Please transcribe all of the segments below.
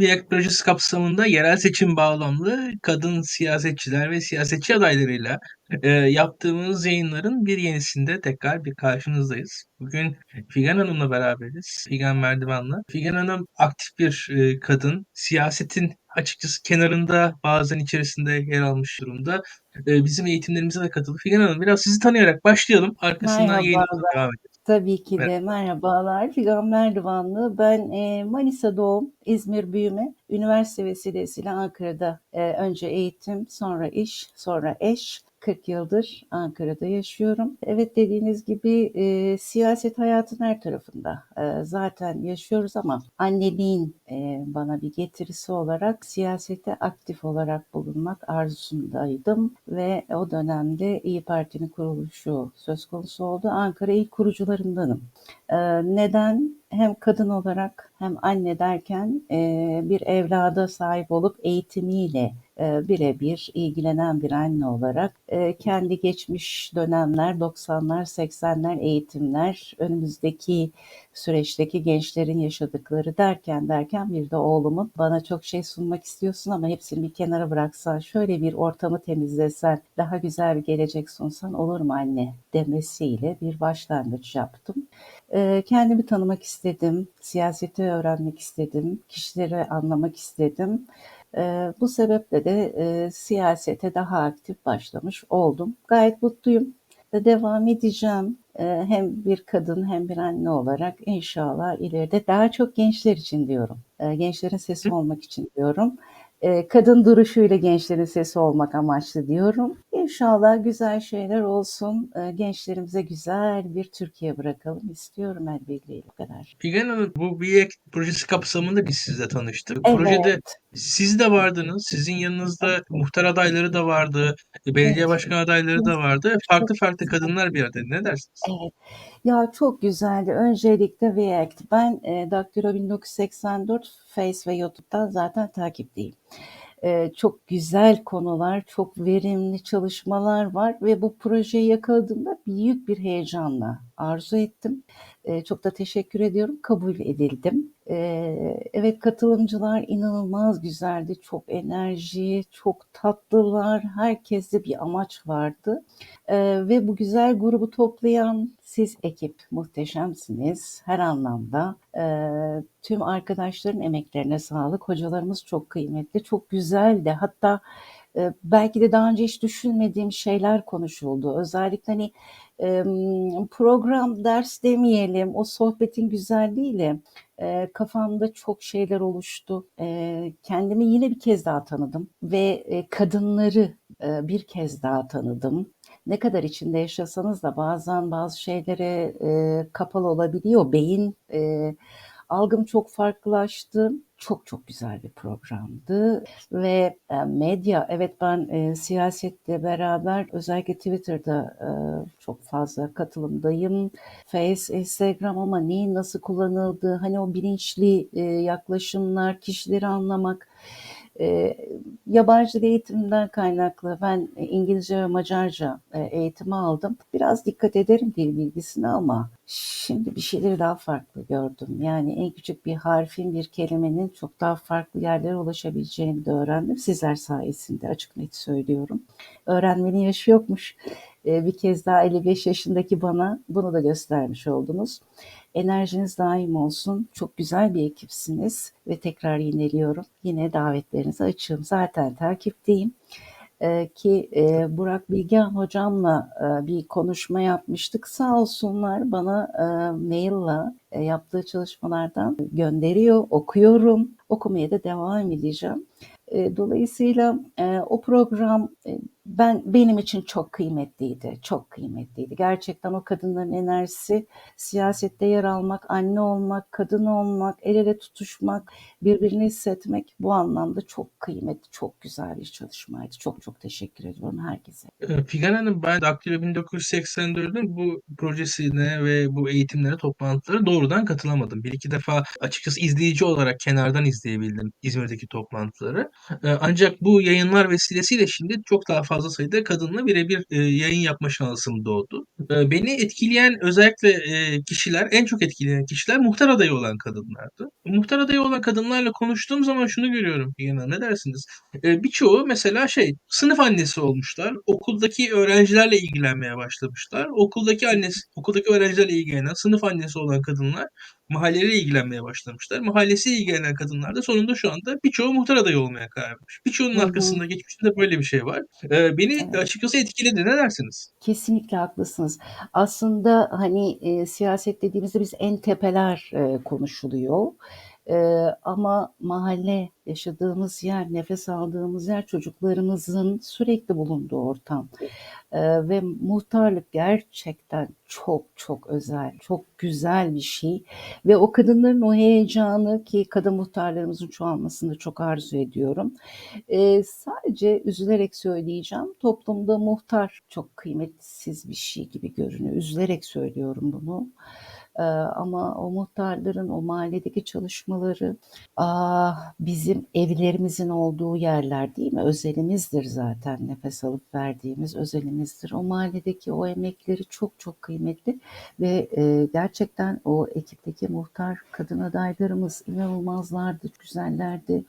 BİAK projesi kapsamında yerel seçim bağlamlı kadın siyasetçiler ve siyasetçi adaylarıyla e, yaptığımız yayınların bir yenisinde tekrar bir karşınızdayız. Bugün Figen Hanım'la beraberiz. Figen Merdivan'la. Figen Hanım aktif bir e, kadın. Siyasetin açıkçası kenarında bazen içerisinde yer almış durumda. E, bizim eğitimlerimize de katıldı. Figen Hanım biraz sizi tanıyarak başlayalım. Arkasından yayınımıza devam edelim. Tabii ki Merhaba. de merhabalar. Figan Merdivanlı. Ben e, Manisa doğum, İzmir büyüme. Üniversite vesilesiyle Ankara'da e, önce eğitim, sonra iş, sonra eş. 40 yıldır Ankara'da yaşıyorum. Evet dediğiniz gibi e, siyaset hayatın her tarafında e, zaten yaşıyoruz ama anneliğin e, bana bir getirisi olarak siyasete aktif olarak bulunmak arzusundaydım ve o dönemde İyi Parti'nin kuruluşu söz konusu oldu. Ankara ilk kurucularındanım. E, neden? Hem kadın olarak hem anne derken e, bir evlada sahip olup eğitimiyle birebir ilgilenen bir anne olarak e, kendi geçmiş dönemler 90'lar 80'ler eğitimler önümüzdeki süreçteki gençlerin yaşadıkları derken derken bir de oğlumun bana çok şey sunmak istiyorsun ama hepsini bir kenara bıraksan şöyle bir ortamı temizlesen daha güzel bir gelecek sunsan olur mu anne demesiyle bir başlangıç yaptım. E, kendimi tanımak istedim, siyaseti öğrenmek istedim, kişileri anlamak istedim. E, bu sebeple de e, siyasete daha aktif başlamış oldum. Gayet mutluyum. ve Devam edeceğim. E, hem bir kadın hem bir anne olarak inşallah ileride daha çok gençler için diyorum. E, gençlerin sesi olmak için diyorum. E, kadın duruşuyla gençlerin sesi olmak amaçlı diyorum. İnşallah güzel şeyler olsun. E, gençlerimize güzel bir Türkiye bırakalım istiyorum el birliğiyle. Bu kadar. Figen Hanım bu BİAK projesi kapsamında biz sizle tanıştık. Evet. Projede siz de vardınız. Sizin yanınızda muhtar adayları da vardı. Belediye Evet. başkan adayları da vardı. Farklı farklı kadınlar bir arada. Ne dersiniz? Evet. Ya çok güzeldi. Öncelikle React. Ben e, Daktilo 1984 Face ve YouTube'dan zaten takipteyim. E, çok güzel konular, çok verimli çalışmalar var ve bu projeyi yakaladığımda büyük bir heyecanla arzu ettim. E, çok da teşekkür ediyorum. Kabul edildim. E, evet katılımcılar inanılmaz güzeldi. Çok enerji, çok tatlılar. Herkeste bir amaç vardı. Ee, ve bu güzel grubu toplayan siz ekip muhteşemsiniz her anlamda. Ee, tüm arkadaşların emeklerine sağlık. Hocalarımız çok kıymetli, çok güzeldi. Hatta belki de daha önce hiç düşünmediğim şeyler konuşuldu. Özellikle hani program, ders demeyelim, o sohbetin güzelliğiyle kafamda çok şeyler oluştu. Kendimi yine bir kez daha tanıdım ve e, kadınları bir kez daha tanıdım ne kadar içinde yaşasanız da bazen bazı şeylere kapalı olabiliyor. Beyin algım çok farklılaştı. Çok çok güzel bir programdı ve e, medya evet ben e, siyasetle beraber özellikle Twitter'da e, çok fazla katılımdayım. Face, Instagram ama neyin nasıl kullanıldığı hani o bilinçli e, yaklaşımlar, kişileri anlamak e, yabancı eğitimden kaynaklı ben İngilizce ve Macarca e, eğitimi aldım. Biraz dikkat ederim dil bilgisine ama şimdi bir şeyleri daha farklı gördüm. Yani en küçük bir harfin, bir kelimenin çok daha farklı yerlere ulaşabileceğini de öğrendim. Sizler sayesinde açık net söylüyorum. Öğrenmenin yaşı yokmuş. E, bir kez daha 55 yaşındaki bana bunu da göstermiş oldunuz. Enerjiniz daim olsun. Çok güzel bir ekipsiniz ve tekrar yineliyorum. Yine davetlerinizi açığım. Zaten takipteyim. Ee, ki e, Burak Bilgehan hocamla e, bir konuşma yapmıştık. Sağ olsunlar bana e, maille e, yaptığı çalışmalardan gönderiyor, okuyorum. Okumaya da devam edeceğim. E, dolayısıyla e, o program e, ben benim için çok kıymetliydi, çok kıymetliydi. Gerçekten o kadınların enerjisi, siyasette yer almak, anne olmak, kadın olmak, el ele tutuşmak, birbirini hissetmek bu anlamda çok kıymetli, çok güzel bir çalışmaydı. Çok çok teşekkür ediyorum herkese. Ee, Figen Hanım ben Daktilo 1984'ün bu projesine ve bu eğitimlere, toplantılara doğrudan katılamadım. Bir iki defa açıkçası izleyici olarak kenardan izleyebildim İzmir'deki toplantıları. Eee, ancak bu yayınlar vesilesiyle şimdi çok daha fazla sayıda kadınla birebir, eee, yayın yapma şansım doğdu. Eee, beni etkileyen özellikle, eee, kişiler, en çok etkileyen kişiler muhtar adayı olan kadınlardı. Muhtar adayı olan kadınlarla konuştuğum zaman şunu görüyorum Hanım, ne dersiniz? Eee, birçoğu mesela şey, sınıf annesi olmuşlar, okuldaki öğrencilerle ilgilenmeye başlamışlar. Okuldaki annesi okuldaki öğrencilerle ilgilenen, sınıf annesi olan kadınlar mahalleyle ilgilenmeye başlamışlar. Mahallesiyle ilgilenen kadınlar da sonunda şu anda birçoğu muhtar adayı olmaya karar vermiş. Birçoğunun Hı hı. arkasında, geçmişinde böyle bir şey var. Eee, beni Evet. açıkçası etkiledi. Ne dersiniz? Kesinlikle haklısınız. Aslında, hani, eee, siyaset dediğimizde biz en tepeler, eee, konuşuluyor. Eee, ama mahalle, yaşadığımız yer, nefes aldığımız yer, çocuklarımızın sürekli bulunduğu ortam. Eee, ve muhtarlık gerçekten çok çok özel, çok güzel bir şey ve o kadınların o heyecanı ki kadın muhtarlarımızın çoğalmasını çok arzu ediyorum. Eee, sadece üzülerek söyleyeceğim, toplumda muhtar çok kıymetsiz bir şey gibi görünüyor. Üzülerek söylüyorum bunu. Eee, ama o muhtarların o mahalledeki çalışmaları, ah, bizim evlerimizin olduğu yerler değil mi? Özelimizdir zaten nefes alıp verdiğimiz özelimizdir. O mahalledeki o emekleri çok çok kıymetli ve, eee, gerçekten o ekipteki muhtar kadın adaylarımız inanılmazlardı, güzellerdi.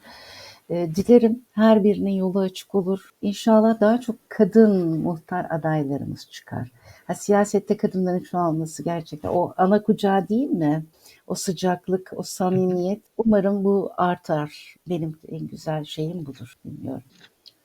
Eee, dilerim her birinin yolu açık olur. İnşallah daha çok kadın muhtar adaylarımız çıkar. Ha, siyasette kadınların çoğalması gerçekten o ana kucağı değil mi? O sıcaklık, o samimiyet. Umarım bu artar. Benim en güzel şeyim budur. Bilmiyorum.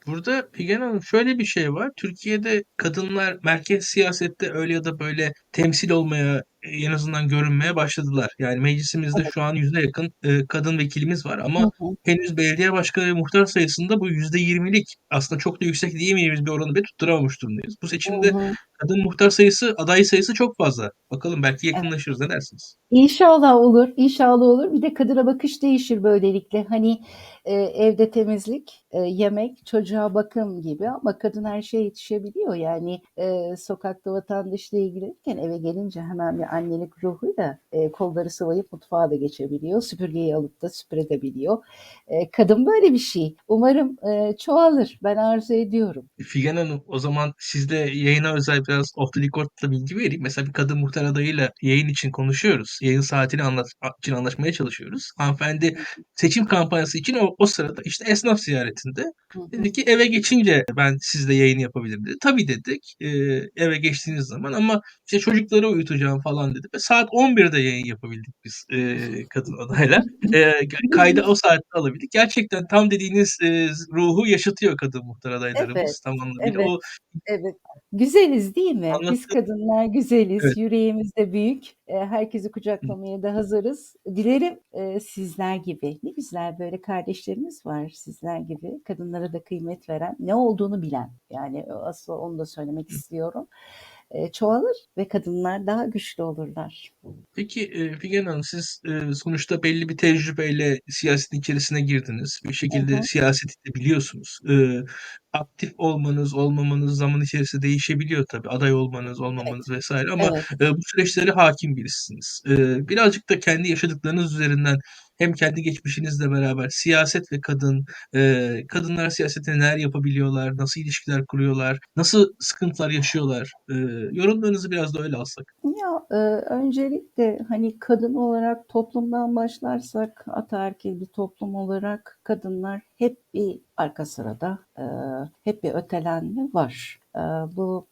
Burada Figen Hanım şöyle bir şey var. Türkiye'de kadınlar merkez siyasette öyle ya da böyle temsil olmaya, en azından görünmeye başladılar. Yani meclisimizde Evet. şu an yüze yakın, eee, kadın vekilimiz var Hı ama hı. henüz belediye başkanı ve muhtar sayısında bu %20'lik aslında çok da yüksek diyemeyeceğimiz bir oranı bile tutturamamış durumdayız. Bu Hı seçimde hı. kadın muhtar sayısı, aday sayısı çok fazla. Bakalım belki Evet. yakınlaşırız. Ne dersiniz? İnşallah olur, inşallah olur. Bir de kadına bakış değişir böylelikle. Hani, eee, evde temizlik, eee, yemek, çocuğa bakım gibi ama kadın her şeye yetişebiliyor. Yani, eee, sokakta vatandaşla ilgilenirken eve gelince hemen bir annelik ruhuyla, eee, kolları sıvayıp mutfağa da geçebiliyor. Süpürgeyi alıp da süpürebiliyor. Eee, kadın böyle bir şey. Umarım, eee, çoğalır. Ben arzu ediyorum. Figen Hanım, o zaman sizde yayına özel biraz off the record'da bilgi vereyim. Mesela bir kadın muhtar adayıyla yayın için konuşuyoruz. Yayın saatini anlat için anlaşmaya çalışıyoruz. Hanımefendi seçim kampanyası için o, o sırada işte esnaf ziyaretinde. Dedi ki eve geçince ben sizle yayın yapabilirim dedi. Tabii dedik eee, eve geçtiğiniz zaman ama işte çocukları uyutacağım falan dedi. Ve saat 11'de yayın yapabildik biz eee, kadın adayla. Eee, kaydı o saatte alabildik. Gerçekten tam dediğiniz eee, ruhu yaşatıyor kadın muhtar Evet, adaylarımız tam anlamıyla. evet, O evet. Güzeliz değil mi? Biz anlattığı kadınlar güzeliz, Evet. yüreğimiz de büyük. Eee, herkesi kucaklamaya da hazırız. Dilerim, eee, sizler gibi, ne güzel böyle kardeşlerimiz var sizler gibi, kadınlara da kıymet veren, ne olduğunu bilen, yani asıl onu da söylemek istiyorum. Eee, çoğalır ve kadınlar daha güçlü olurlar. Peki eee, Figen Hanım siz eee, sonuçta belli bir tecrübeyle siyasetin içerisine girdiniz. Bir şekilde hı. siyaseti de biliyorsunuz. Aktif olmanız, olmamanız zaman içerisinde değişebiliyor tabii. Aday olmanız, Evet, olmamanız vesaire ama evet. bu süreçlere hakim birisiniz. Birazcık da kendi yaşadıklarınız üzerinden hem kendi geçmişinizle beraber siyaset ve kadın, eee, kadınlar siyasette neler yapabiliyorlar, nasıl ilişkiler kuruyorlar, nasıl sıkıntılar yaşıyorlar? Eee, yorumlarınızı biraz da öyle alsak. Ya, eee, öncelikle, hani, kadın olarak toplumdan başlarsak, ataerkil bir toplum olarak kadınlar hep bir arka sırada, eee, hep bir ötelenme var. Bu,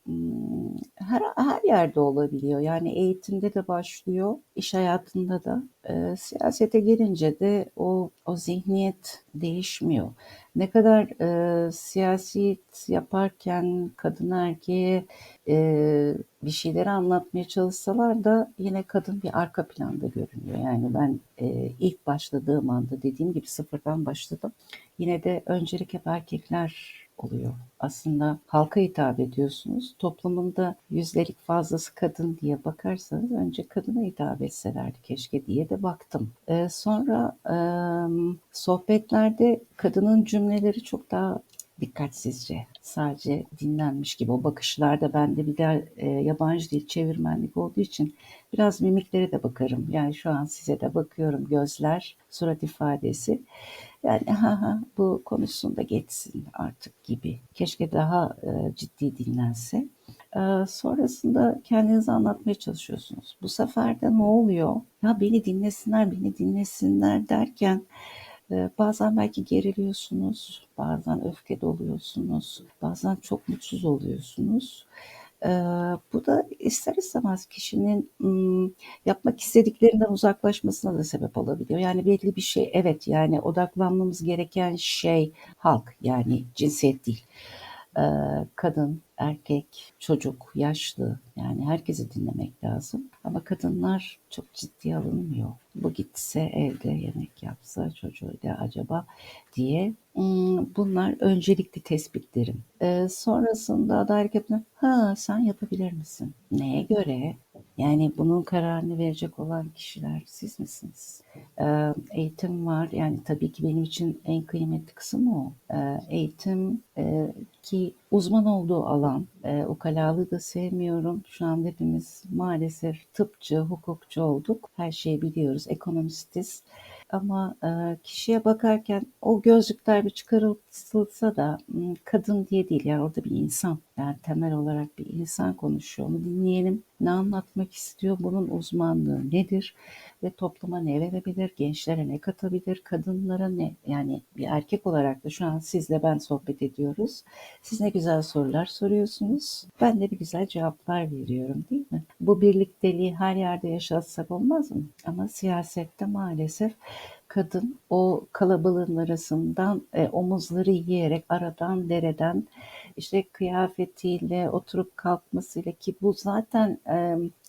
her her yerde olabiliyor. Yani eğitimde de başlıyor, iş hayatında da. Siyasete gelince de o o zihniyet değişmiyor. Ne kadar, eee, siyaset yaparken kadın erkeğe, eee, bir şeyleri anlatmaya çalışsalar da yine kadın bir arka planda görünüyor. Yani ben, eee, ilk başladığım anda dediğim gibi sıfırdan başladım. Yine de öncelik hep erkekler oluyor. Aslında halka hitap ediyorsunuz. Toplumun da yüzdelik fazlası kadın diye bakarsanız önce kadına hitap etselerdi keşke diye de baktım. Eee, sonra, emm, sohbetlerde kadının cümleleri çok daha dikkatsizce sadece dinlenmiş gibi. O bakışlarda bende bir de e, yabancı dil çevirmenlik olduğu için biraz mimiklere de bakarım. Yani şu an size de bakıyorum gözler, surat ifadesi. Yani ha ha bu konuşsun da geçsin artık gibi. Keşke daha e, ciddi dinlense. E, sonrasında kendinizi anlatmaya çalışıyorsunuz. Bu sefer de ne oluyor? Ya beni dinlesinler, beni dinlesinler derken bazen belki geriliyorsunuz, bazen öfke doluyorsunuz, bazen çok mutsuz oluyorsunuz. E, bu da ister istemez kişinin ım, yapmak istediklerinden uzaklaşmasına da sebep olabiliyor. Yani belli bir şey, evet yani odaklanmamız gereken şey halk yani cinsiyet değil. Ee, kadın, erkek, çocuk, yaşlı yani herkesi dinlemek lazım. Ama kadınlar çok ciddiye alınmıyor. Bu gitse evde yemek yapsa çocuğuyla acaba diye bunlar öncelikli tespitlerim. Ee, sonrasında adaylık yaptığında ha sen yapabilir misin? Neye göre? Yani bunun kararını verecek olan kişiler siz misiniz? Ee, eğitim var. Yani tabii ki benim için en kıymetli kısım o. Ee, eğitim e, ki uzman olduğu alan. E, ukalalığı da sevmiyorum. Şu an hepimiz maalesef tıpçı, hukukçu olduk. Her şeyi biliyoruz. Ekonomistiz. Ama kişiye bakarken o gözlükler bir çıkarılsa da kadın diye değil yani orada bir insan yani temel olarak bir insan konuşuyor. Onu dinleyelim. Ne anlatmak istiyor? Bunun uzmanlığı nedir? Ve topluma ne verebilir? Gençlere ne katabilir? Kadınlara ne? Yani bir erkek olarak da şu an sizle ben sohbet ediyoruz. Siz ne güzel sorular soruyorsunuz. Ben de bir güzel cevaplar veriyorum değil mi? Bu birlikteliği her yerde yaşatsak olmaz mı? Ama siyasette maalesef kadın o kalabalığın arasından e, omuzları yiyerek aradan dereden işte kıyafetiyle oturup kalkmasıyla ki bu zaten e,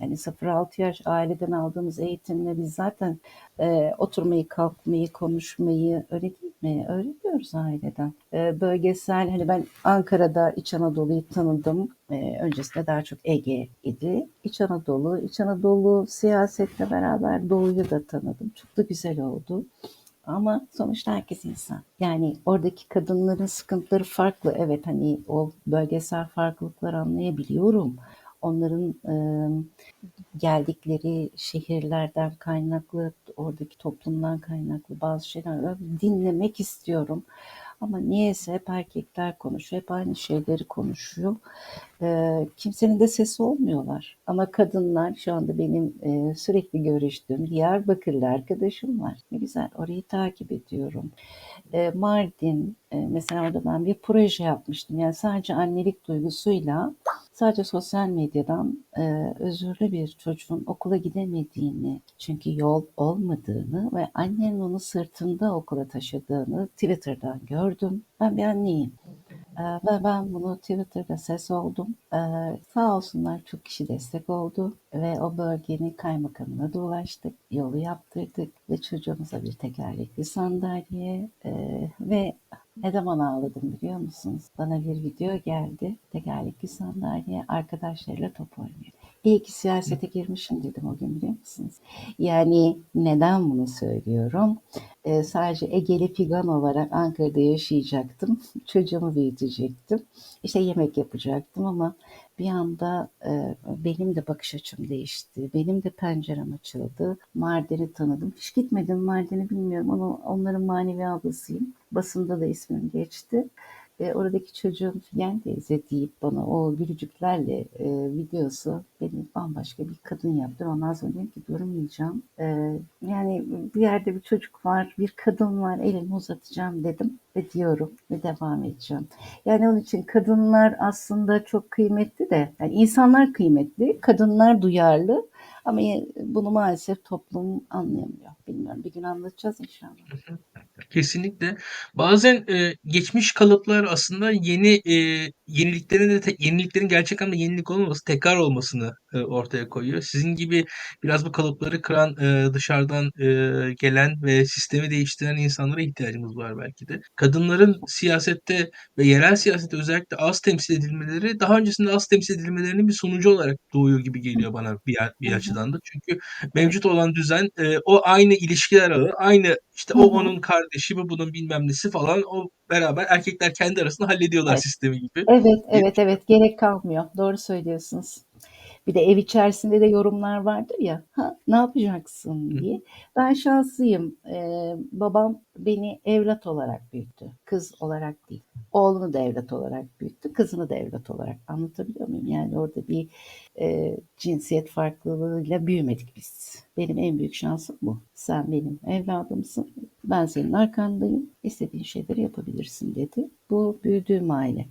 yani 0-6 yaş aileden aldığımız eğitimle biz zaten e, oturmayı kalkmayı konuşmayı öyle değil mi öğreniyoruz aileden. E, bölgesel hani ben Ankara'da İç Anadolu'yu tanıdım. E, öncesinde daha çok Ege idi. İç Anadolu İç Anadolu siyasetle beraber Doğu'yu da tanıdım. Çok da güzel oldu ama sonuçta herkes insan. Yani oradaki kadınların sıkıntıları farklı. Evet hani o bölgesel farklılıkları anlayabiliyorum. Onların e, geldikleri şehirlerden kaynaklı, oradaki toplumdan kaynaklı bazı şeyler dinlemek istiyorum. Ama niyeyse hep erkekler konuşuyor, hep aynı şeyleri konuşuyor. E, kimsenin de sesi olmuyorlar. Ama kadınlar şu anda benim e, sürekli görüştüğüm Diyarbakırlı arkadaşım var. Ne güzel orayı takip ediyorum. E, Mardin e, mesela orada ben bir proje yapmıştım. Yani sadece annelik duygusuyla sadece sosyal medyadan e, özürlü bir çocuğun okula gidemediğini çünkü yol olmadığını ve annenin onu sırtında okula taşıdığını Twitter'dan gördüm. Ben bir anneyim. Ee, ve ben bunu Twitter'da ses oldum. Ee, sağ olsunlar çok kişi destek oldu ve o bölgenin kaymakamına da ulaştık. Yolu yaptırdık ve çocuğumuza bir tekerlekli sandalye e, ve ne zaman ağladım biliyor musunuz? Bana bir video geldi. Tekerlekli sandalye arkadaşlarıyla top oynuyor. İyi ki siyasete girmişim dedim o gün biliyor musunuz? Yani neden bunu söylüyorum? Ee, sadece Egeli Figan olarak Ankara'da yaşayacaktım. Çocuğumu büyütecektim. İşte yemek yapacaktım ama bir anda e, benim de bakış açım değişti. Benim de pencerem açıldı. Mardin'i tanıdım. Hiç gitmedim Mardin'i bilmiyorum. Onu, onların manevi ablasıyım. Basında da ismim geçti. E, oradaki çocuğun Figen teyze deyip bana o gülücüklerle e, videosu beni bambaşka bir kadın yaptı. Ondan sonra dedim ki durmayacağım. E, yani bir yerde bir çocuk var, bir kadın var, elimi uzatacağım dedim ve diyorum ve devam edeceğim. Yani onun için kadınlar aslında çok kıymetli de, yani insanlar kıymetli, kadınlar duyarlı ama bunu maalesef toplum anlayamıyor. Bilmiyorum bir gün anlatacağız inşallah. Kesinlikle. Bazen e, geçmiş kalıplar aslında yeni e, yeniliklerin de te- yeniliklerin gerçek anlamda yenilik olmaması, tekrar olmasını eee, ortaya koyuyor. Sizin gibi biraz bu kalıpları kıran, eee, dışarıdan, eee, gelen ve sistemi değiştiren insanlara ihtiyacımız var belki de. Kadınların siyasette ve yerel siyasette özellikle az temsil edilmeleri, daha öncesinde az temsil edilmelerinin bir sonucu olarak doğuyor gibi geliyor bana bir bir hı. Açıdan da. Çünkü mevcut olan düzen, eee, o aynı ilişkiler ağı, aynı, işte, o onun kardeşi, bu bunun bilmem nesi falan, o beraber erkekler kendi arasında hallediyorlar Evet. sistemi gibi Evet, evet, evet. Gerek kalmıyor. Doğru söylüyorsunuz. Bir de ev içerisinde de yorumlar vardır ya, "Ha, ne yapacaksın?" diye. Ben şanslıyım. Eee, babam beni evlat olarak büyüttü. Kız olarak değil. Oğlunu da evlat olarak büyüttü, kızını da evlat olarak. Anlatabiliyor muyum? Yani orada bir, eee, cinsiyet farklılığıyla büyümedik biz. Benim en büyük şansım bu. Sen benim evladımsın, ben senin arkandayım, istediğin şeyleri yapabilirsin dedi. Bu büyüdüğüm aile.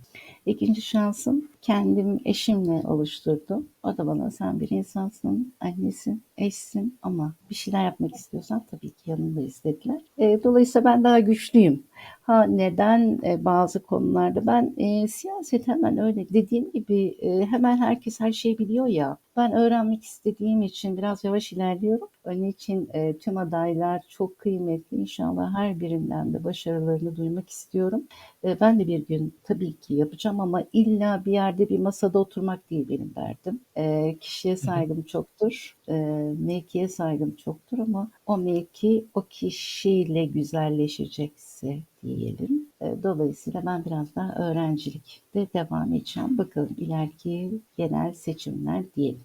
2'nci şansım kendim eşimle oluşturdum. O da bana sen bir insansın, annesin, eşsin ama bir şeyler yapmak istiyorsan tabii ki yanındayız dediler. Eee, dolayısıyla ben daha güçlüyüm. Ha, neden, eee, bazı konularda ben, eee, siyaset hemen öyle dediğim gibi, eee, hemen herkes her şeyi biliyor ya, ben öğrenmek istediğim için biraz yavaş ilerliyorum. Onun için, eee, tüm adaylar çok kıymetli. İnşallah her birinden de başarılarını duymak istiyorum. Eee, ben de bir gün tabii ki yapacağım ama illa bir yerde bir masada oturmak değil benim derdim. Eee, kişiye saygım çoktur, eee, mevkiye saygım çoktur ama o mevki o kişiyle güzelleşecekse diyelim. Eee, dolayısıyla ben biraz daha öğrencilikte devam edeceğim. Bakalım ileriki genel seçimler diyelim.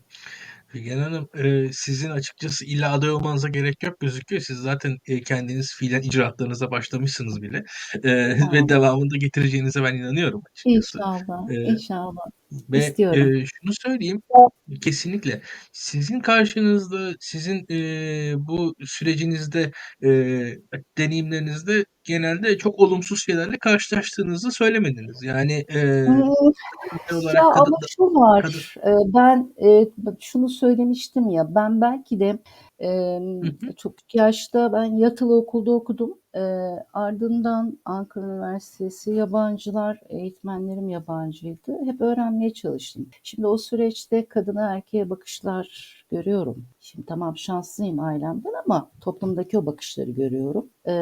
Figen Hanım, eee, sizin açıkçası illa aday olmanıza gerek yok gözüküyor. Siz zaten, eee, kendiniz fiilen icraatlarınıza başlamışsınız bile, eee, Sağ ve olun. devamını da getireceğinize ben inanıyorum açıkçası. İnşallah, Eee, inşallah. Ve, İstiyorum. eee, şunu söyleyeyim, kesinlikle sizin karşınızda, sizin, eee, bu sürecinizde, eee, deneyimlerinizde genelde çok olumsuz şeylerle karşılaştığınızı söylemediniz. Yani, eee, kadın ya olarak kadın ama da şu kadın var, eee, ben, eee, şunu söylemiştim ya, ben belki de, emm, hı. çok küçük yaşta ben yatılı okulda okudum. Eee, ardından Ankara Üniversitesi yabancılar, eğitmenlerim yabancıydı. Hep öğrenmeye çalıştım. Şimdi o süreçte kadına erkeğe bakışlar görüyorum. Şimdi tamam şanslıyım ailemden ama toplumdaki o bakışları görüyorum. Eee,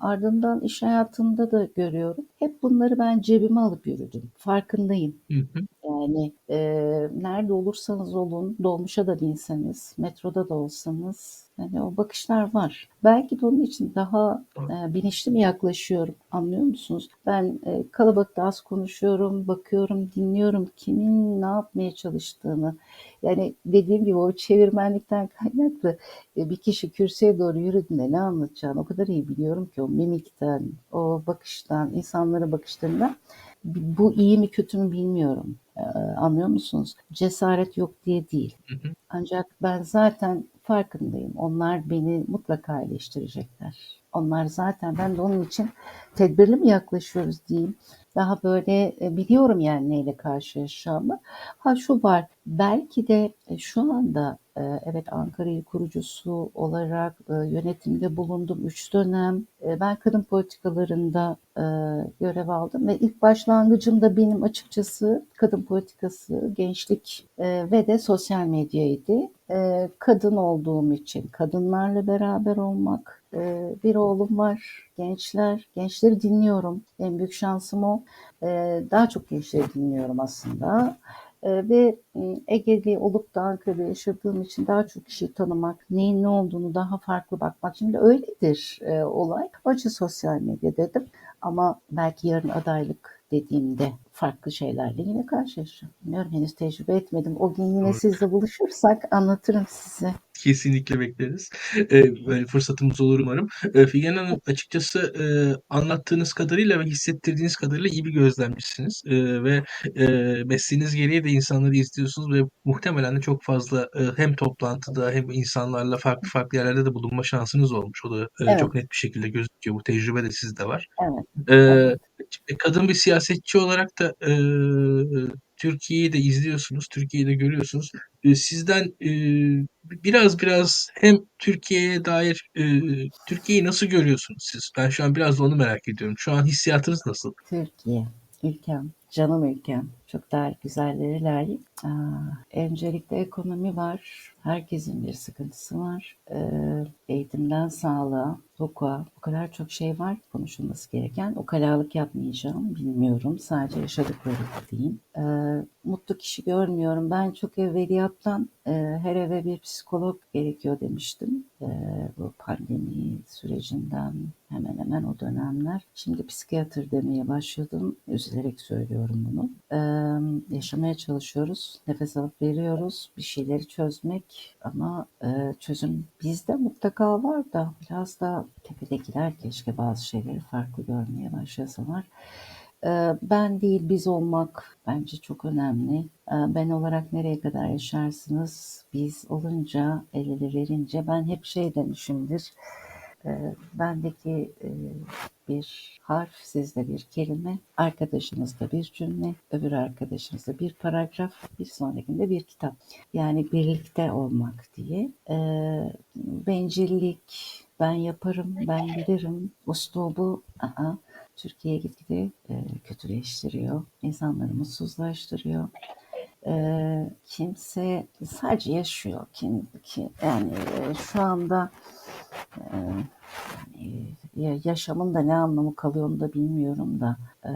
ardından iş hayatında da görüyorum. Hep bunları ben cebime alıp yürüdüm. Farkındayım. Hı hı. Yani, eee, nerede olursanız olun, dolmuşa da binseniz, metroda da olsanız, hani, o bakışlar var. Belki de onun için daha, eee, bilinçli mi yaklaşıyorum, anlıyor musunuz? Ben, eee, kalabalıkta az konuşuyorum, bakıyorum, dinliyorum kimin ne yapmaya çalıştığını. Yani, dediğim gibi o çevirmenlikten kaynaklı, eee, bir kişi kürsüye doğru yürüdüğünde ne anlatacağını o kadar iyi biliyorum ki o mimikten, o bakıştan, insanlara bakışlarından. Bu iyi mi kötü mü bilmiyorum. Eee, anlıyor musunuz? Cesaret yok diye değil. Hı hı. Ancak ben zaten farkındayım. Onlar beni mutlaka eleştirecekler. Onlar zaten ben de onun için tedbirli mi yaklaşıyoruz diyeyim. Daha böyle, eee, biliyorum yani neyle karşılaşacağımı. Ha, şu var, belki de, eee, şu anda, evet Ankara İl kurucusu olarak, eee, yönetimde bulundum 3 dönem. Eee, ben kadın politikalarında, eee, görev aldım ve ilk başlangıcım da benim açıkçası kadın politikası, gençlik, ve de sosyal medyaydı. Kadın olduğum için kadınlarla beraber olmak, bir oğlum var, gençler, gençleri dinliyorum. En büyük şansım o. Daha çok gençleri dinliyorum aslında, ve, ımm, Egeli olup da Ankara'da yaşadığım için daha çok kişiyi tanımak, neyin ne olduğunu daha farklı bakmak. Şimdi öyledir, eee, olay. Onun sosyal medya dedim ama belki yarın adaylık dediğimde farklı şeylerle yine karşılaşacağım. Bilmiyorum, henüz tecrübe etmedim. O gün yine Doğru. sizle buluşursak anlatırım size. Kesinlikle bekleriz. Böyle fırsatımız olur umarım. Eee, Figen Hanım açıkçası, eee, anlattığınız kadarıyla ve hissettirdiğiniz kadarıyla iyi bir gözlemcisiniz, eee, ve, eee, mesleğiniz gereği de insanları izliyorsunuz ve muhtemelen de çok fazla, eee, hem toplantıda hem insanlarla farklı farklı yerlerde de bulunma şansınız olmuş. O da, eee, Evet. çok net bir şekilde gözüküyor. Bu tecrübe de sizde var. Evet, evet. kadın bir siyasetçi olarak da, eee, Türkiye'yi de izliyorsunuz, Türkiye'yi de görüyorsunuz. Eee, sizden, bi biraz biraz hem Türkiye'ye dair, eee, Türkiye'yi nasıl görüyorsunuz siz? Ben şu an biraz da onu merak ediyorum. Şu an hissiyatınız nasıl? Türkiye, ülkem. Canım ülkem. Çok daha güzelleri layık. Aa, öncelikle ekonomi var. Herkesin bir sıkıntısı var. Ee, eğitimden sağlığa, hukuka o kadar çok şey var konuşulması gereken. O kalalık yapmayacağım. Bilmiyorum. Sadece yaşadıkları diyeyim. Ee, mutlu kişi görmüyorum. Ben çok evveliyattan e, her eve bir psikolog gerekiyor demiştim. Ee, bu pandemi sürecinden hemen hemen o dönemler. Şimdi psikiyatr demeye başladım. Üzülerek söylüyorum bunu. Ee, yaşamaya çalışıyoruz. Nefes alıp veriyoruz. Bir şeyleri çözmek ama e, çözüm bizde mutlaka var da biraz da tepedekiler keşke bazı şeyleri farklı görmeye başlasalar. Ee, Ben değil biz olmak bence çok önemli. Ee, Ben olarak nereye kadar yaşarsınız? Biz olunca, el ele verince ben hep şey demişimdir. Ee, Bendeki e, bir harf, sizde bir kelime, arkadaşınızda bir cümle, öbür arkadaşınızda bir paragraf, bir sonrakinde bir kitap. Yani birlikte olmak diye. Ee, Bencillik, ben yaparım, ben bilirim, uslubu, aa, Türkiye gitgide e, kötüleştiriyor, insanları mutsuzlaştırıyor. E, kimse sadece yaşıyor. Kim, kim yani e, şu anda yani ya- yaşamın da ne anlamı kalıyor onu da bilmiyorum da e,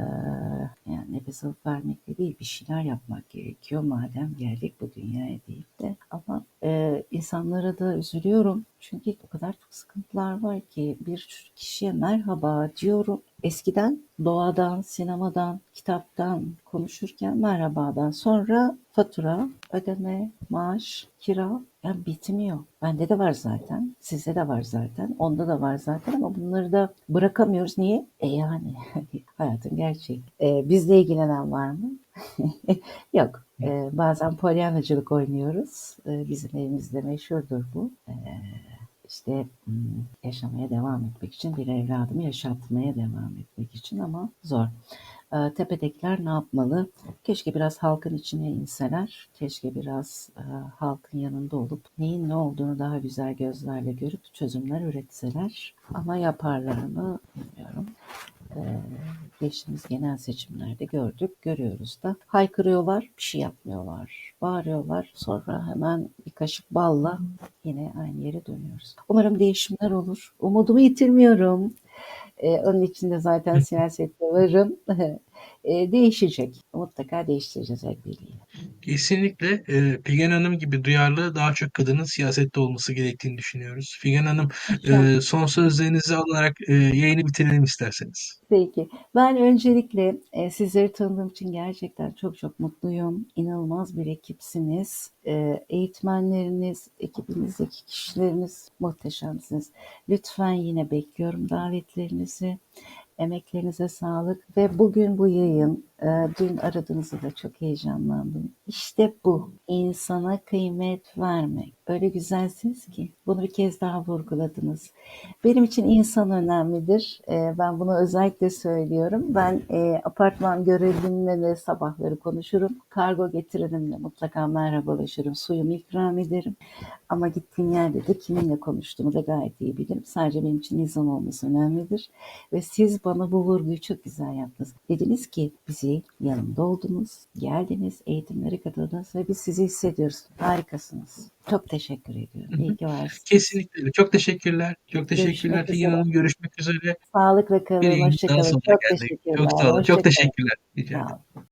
yani nefes alıp vermekle değil bir şeyler yapmak gerekiyor madem geldik bu dünyaya deyip de. Ama e, insanlara da üzülüyorum çünkü o kadar çok sıkıntılar var ki bir kişiye merhaba diyorum. Eskiden doğadan, sinemadan, kitaptan konuşurken merhabadan sonra fatura, ödeme, maaş, kira yani bitmiyor. Bende de var zaten. Sizde de var zaten. Onda da var zaten ama bunları da bırakamıyoruz. Niye? E yani hayatın gerçeği. E, bizle ilgilenen var mı? Yok. E, bazen polyanacılık oynuyoruz. E, bizim evimizde meşhurdur bu. E, işte hmm, yaşamaya devam etmek için bir evladımı yaşatmaya devam etmek için ama zor. E, tepedekiler ne yapmalı? Keşke biraz halkın içine inseler. Keşke biraz e, halkın yanında olup neyin ne olduğunu daha güzel gözlerle görüp çözümler üretseler. Ama yaparlar mı bilmiyorum. E, geçtiğimiz genel seçimlerde gördük, görüyoruz da. Haykırıyorlar, bir şey yapmıyorlar. Bağırıyorlar, sonra hemen bir kaşık balla yine aynı yere dönüyoruz. Umarım değişimler olur. Umudumu yitirmiyorum. Ee, onun için de zaten siyasette varım. Ee, değişecek. Mutlaka değiştireceğiz el birliğiyle. Kesinlikle e, Figen Hanım gibi duyarlı daha çok kadının siyasette olması gerektiğini düşünüyoruz. Figen Hanım e, son sözlerinizi alarak e, yayını bitirelim isterseniz. Peki. Ben öncelikle e, sizleri tanıdığım için gerçekten çok çok mutluyum. İnanılmaz bir ekipsiniz. E, eğitmenleriniz, ekibinizdeki kişileriniz muhteşemsiniz. Lütfen yine bekliyorum davetlerinizi. Emeklerinize sağlık ve bugün bu yayın, e, dün aradığınızda da çok heyecanlandım. İşte bu, insana kıymet vermek. Öyle güzelsiniz ki bunu bir kez daha vurguladınız. Benim için insan önemlidir. E, ben bunu özellikle söylüyorum. Ben e, apartman görevlimle sabahları konuşurum. Kargo getirenimle mutlaka merhabalaşırım. Suyumu ikram ederim. Ama gittiğim yerde de kiminle konuştuğumu da gayet iyi bilirim. Sadece benim için insan olması önemlidir. Ve siz bana bu vurguyu çok güzel yaptınız. Dediniz ki bizi yanında oldunuz, geldiniz, eğitimlere katıldınız ve biz sizi hissediyoruz. Harikasınız. Çok teşekkür ediyorum. İyi ki varsınız. Kesinlikle. Çok teşekkürler. Çok teşekkürler. Figen Hanım görüşmek üzere. Sağlıkla kalın. Hoşçakalın. Çok geldik. teşekkürler. Çok sağ olun. Çok teşekkürler. Rica ederim.